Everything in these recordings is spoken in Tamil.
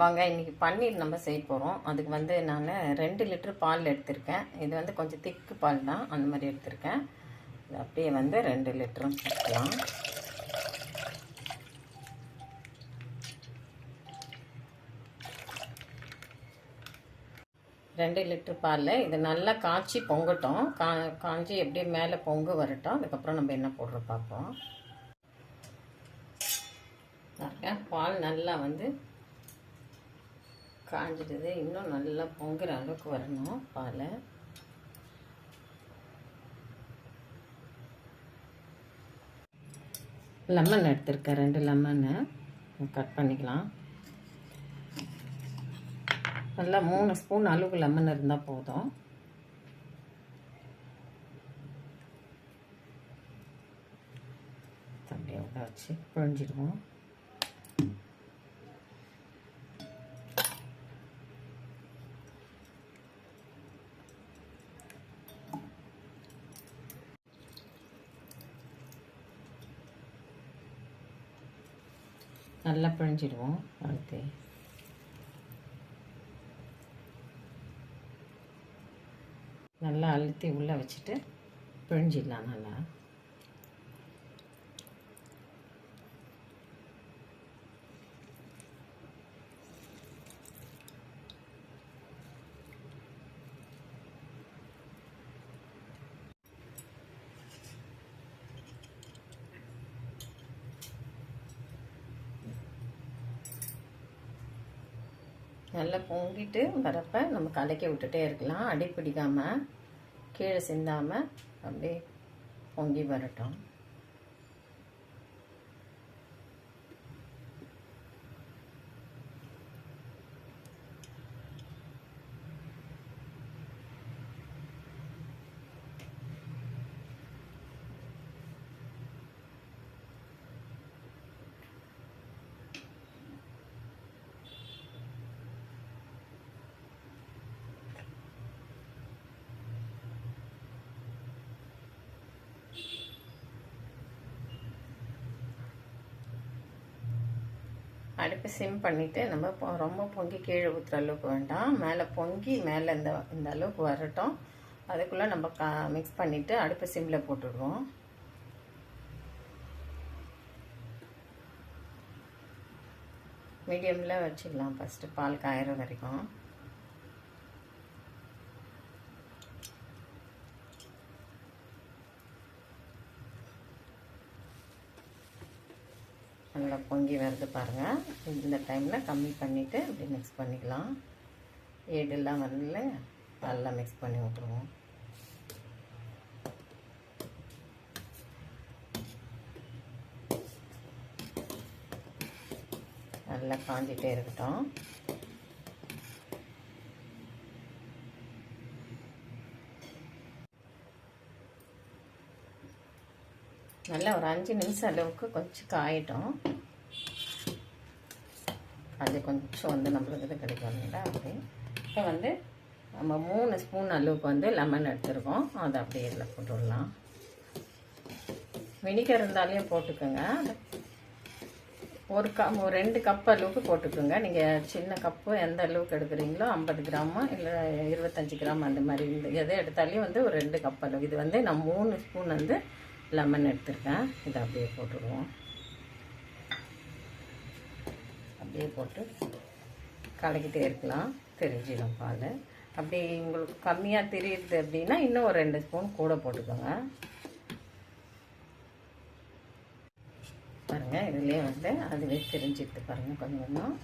வாங்க இன்றைக்கி பன்னீர் நம்ம செய்ய போகிறோம் அதுக்கு வந்து நான் ரெண்டு லிட்டர் பால் எடுத்திருக்கேன். இது வந்து கொஞ்சம் திக்கு பால் தான். அந்த மாதிரி எடுத்திருக்கேன். இது அப்படியே வந்து ரெண்டு லிட்டரும் சேர்க்கலாம். ரெண்டு லிட்டர் பாலில் இது நல்லா காய்ச்சி பொங்கட்டும். கா காய்ச்சி எப்படியே மேலே பொங்கு வரட்டும். அதுக்கப்புறம் நம்ம என்ன போடுறோம் பார்ப்போம். பால் நல்லா வந்து காஞ்சிடுது. இன்னும் நல்லா பொங்குற அளவுக்கு வரணும் பால். லெமன் எடுத்திருக்கேன் ரெண்டு லெமனை கட் பண்ணிக்கலாம். நல்லா மூணு ஸ்பூன் அளவுக்கு லெமன் இருந்தால் போதும். அப்படியே உள்ள வச்சு புழிஞ்சிடுவோம். நல்லா பிழிஞ்சிடுவோம். அடுத்து. நல்லா அழுத்தி உள்ளே வச்சுட்டு பிழிஞ்சிடலாம் நல்லா. நல்லா பொங்கிட்டு வரப்போ நம்ம கலக்கி விட்டுட்டே இருக்கலாம். அடி பிடிக்காமல் கீழே சிந்தாமல் அப்படியே பொங்கி வரட்டும். அடுப்பு சிம் பண்ணிவிட்டு நம்ம ரொம்ப பொங்கி கீழே ஊற்றுற அளவுக்கு வேண்டாம். மேலே பொங்கி மேலே இந்த இந்த அளவுக்கு வரட்டும். அதுக்குள்ளே நம்ம கா மிக்ஸ் பண்ணிவிட்டு அடுப்பு சிம்மில் போட்டுடுவோம். மீடியமில் வச்சுக்கலாம் ஃபஸ்ட்டு பால் காயிற வரைக்கும். நல்லா பொங்கி வருது பாருங்கள் இந்த டைமில் கம்மி பண்ணிவிட்டு அப்படி மிக்ஸ் பண்ணிக்கலாம். ஏடெல்லாம் வரல. நல்லா மிக்ஸ் பண்ணி விட்ருவோம் நல்லா காஞ்சிட்டே இருக்கட்டும். நல்லா ஒரு அஞ்சு நிமிஷம் அளவுக்கு கொஞ்சம் காயிட்டோம். அது கொஞ்சம் வந்து நம்மளுக்கு இது கிடைக்கும் இல்லைங்களா? அப்படி. இப்போ வந்து நம்ம மூணு ஸ்பூன் அளவுக்கு வந்து லெமன் எடுத்துருக்கோம். அதை அப்படியே இதில் போட்டுடலாம். வினிகர் இருந்தாலையும் போட்டுக்கோங்க. ஒரு கப் ஒரு ரெண்டு கப் அளவுக்கு போட்டுக்கோங்க. நீங்கள் சின்ன கப்பு எந்த அளவுக்கு எடுக்கிறீங்களோ ஐம்பது கிராமோ இல்லை இருபத்தஞ்சி கிராம் அந்த மாதிரி இந்த எதை எடுத்தாலையும் வந்து ஒரு ரெண்டு கப் அளவு. இது வந்து நான் மூணு ஸ்பூன் வந்து லெமன் எடுத்துருக்கேன். இதை அப்படியே போட்டுடுவோம். அப்படியே போட்டு கலக்கிட்டே இருக்கலாம். தெரிஞ்சிடும் பால். அப்படி உங்களுக்கு கம்மியாக தெரியுது அப்படின்னா இன்னும் ஒரு ரெண்டு ஸ்பூன் கூட போட்டுக்கோங்க. பாருங்கள் இதுலேயே வந்து அதுவே தெரிஞ்சிடுது பாருங்கள் கொஞ்சம் கொஞ்சம்.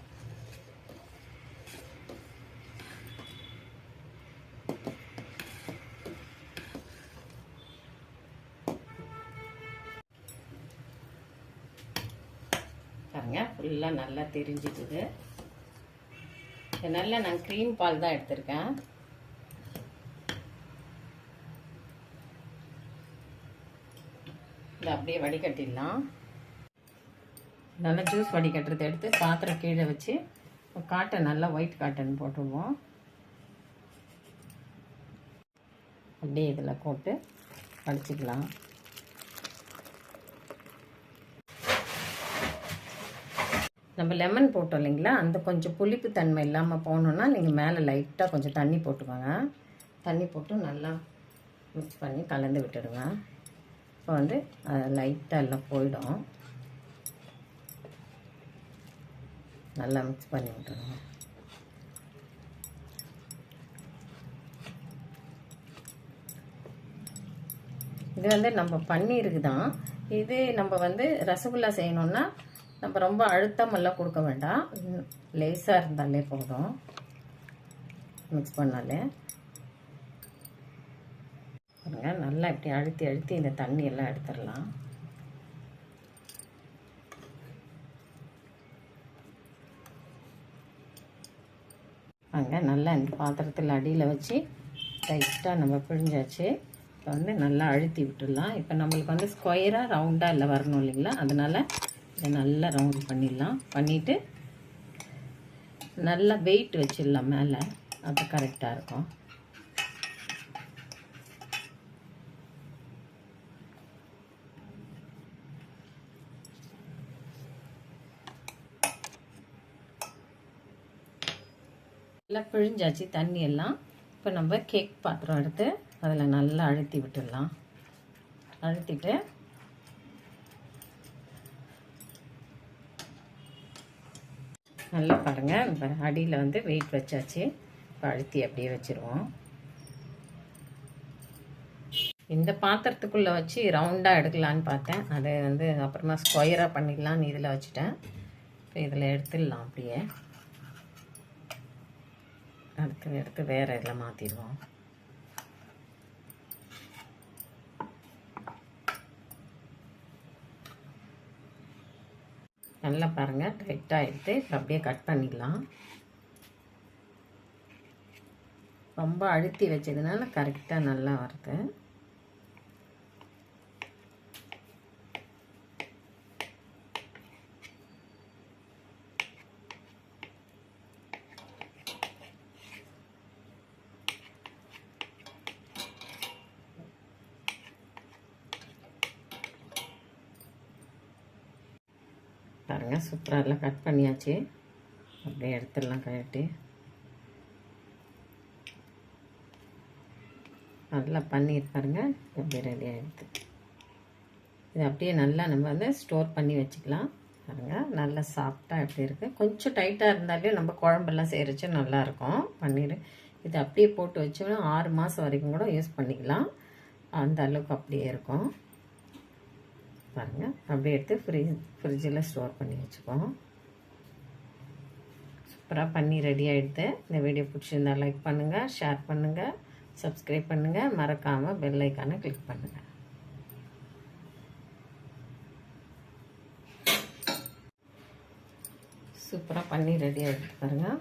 ஃபுல்லாக நல்லா தெரிஞ்சிடுது நல்லா நான் க்ரீம் பால் தான் எடுத்திருக்கேன். இதை அப்படியே வடிகட்டிடலாம். நல்லா ஜூஸ் வடிகட்டுறதை எடுத்து பாத்திரம் கீழே வச்சு காட்டன் நல்லா ஒயிட் காட்டன் போட்டுருவோம் அப்படியே இதில் போட்டு வடிச்சிக்கலாம். நம்ம லெமன் போட்டோம் இல்லைங்களா? அந்த கொஞ்சம் புளிப்பு தன்மை இல்லாமல் போகணுன்னா நீங்கள் மேலே லைட்டாக கொஞ்சம் தண்ணி போட்டுக்கோங்க. தண்ணி போட்டு நல்லா மிக்ஸ் பண்ணி கலந்து விட்டுடுங்க. இப்போ வந்து லைட்டாக எல்லாம் போயிடும். நல்லா மிக்ஸ் பண்ணி விட்டுருங்க இது வந்து நம்ம பன்னீருக்கு தான். இது நம்ம வந்து ரசகுல்லா செய்யணுன்னா நம்ம ரொம்ப அழுத்தமெல்லாம் கொடுக்க வேண்டாம். லேசாக இருந்தாலே போதும். மிக்ஸ் பண்ணாலே. நல்லா இப்படி அழுத்தி அழுத்தி இந்த தண்ணி எல்லாம் எடுத்துடலாம். அங்கே நல்லா இந்த பாத்திரத்தில் அடியில் வச்சு டைட்டாக நம்ம பிழிஞ்சாச்சு. இப்போ வந்து நல்லா அழுத்தி விட்டுடலாம். இப்போ நம்மளுக்கு வந்து ஸ்கொயராக ரவுண்டாக இல்லை வரணும் இல்லைங்களா? அதனால் இதை நல்லா ரவுண்ட் பண்ணிடலாம். பண்ணிவிட்டு நல்லா வெயிட் வச்சிடலாம் மேலே. அது கரெக்டாக இருக்கும். நல்லா பிழிஞ்சாச்சு தண்ணி எல்லாம். இப்போ நம்ம கேக் பாத்திரம் எடுத்து அதில் நல்லா அழுத்தி விட்டுடலாம். அழுத்திட்டு நல்லா பாருங்கள் அடியில் வந்து வெயிட் வச்சாச்சு. இப்போ அழுத்தி அப்படியே வச்சுருவோம். இந்த பாத்திரத்துக்குள்ளே வச்சு ரவுண்டாக எடுக்கலான்னு பார்த்தேன். அதை வந்து அப்புறமா ஸ்கொயராக பண்ணிடலான்னு இதில் வச்சுட்டேன். இப்போ இதில் எடுத்துடலாம் அப்படியே. அடுத்து எடுத்து வேறு இதில் மாற்றிடுவோம் நல்லா பாருங்கள் டைட்டாக எடுத்து அப்படியே கட் பண்ணிடலாம். ரொம்ப அழுத்தி வச்சதுனால கரெக்டாக நல்லா வருது. பாருங்கள் சூப்பராக எல்லாம் கட் பண்ணியாச்சு. அப்படியே எடுத்துடலாம் கழட்டி. நல்லா பன்னீர் பாருங்கள் அப்படியே ரெடி ஆகிடுது இது அப்படியே நல்லா நம்ம வந்து ஸ்டோர் பண்ணி வச்சுக்கலாம். பாருங்கள் நல்லா சாஃப்டாக எப்படி இருக்குது கொஞ்சம் டைட்டாக இருந்தாலே நம்ம குழம்பெல்லாம் செய்கிறச்சு நல்லாயிருக்கும் பன்னீர். இது அப்படியே போட்டு வச்சோம்னா ஆறு மாதம் வரைக்கும் கூட யூஸ் பண்ணிக்கலாம். அந்த அளவுக்கு அப்படியே இருக்கும். பாருங்கள் அப்படியே எடுத்து ஃப்ரிட்ஜ் ஃப்ரிட்ஜில் ஸ்டோர் பண்ணி வச்சுப்போம் சூப்பராக பண்ணி ரெடி ஆகிடுது இந்த வீடியோ பிடிச்சிருந்தா லைக் பண்ணுங்கள் ஷேர் பண்ணுங்கள் சப்ஸ்கிரைப் பண்ணுங்கள் மறக்காமல் பெல் ஐக்கானை கிளிக் பண்ணுங்கள் சூப்பராக பண்ணி ரெடி ஆகிடுது பாருங்கள்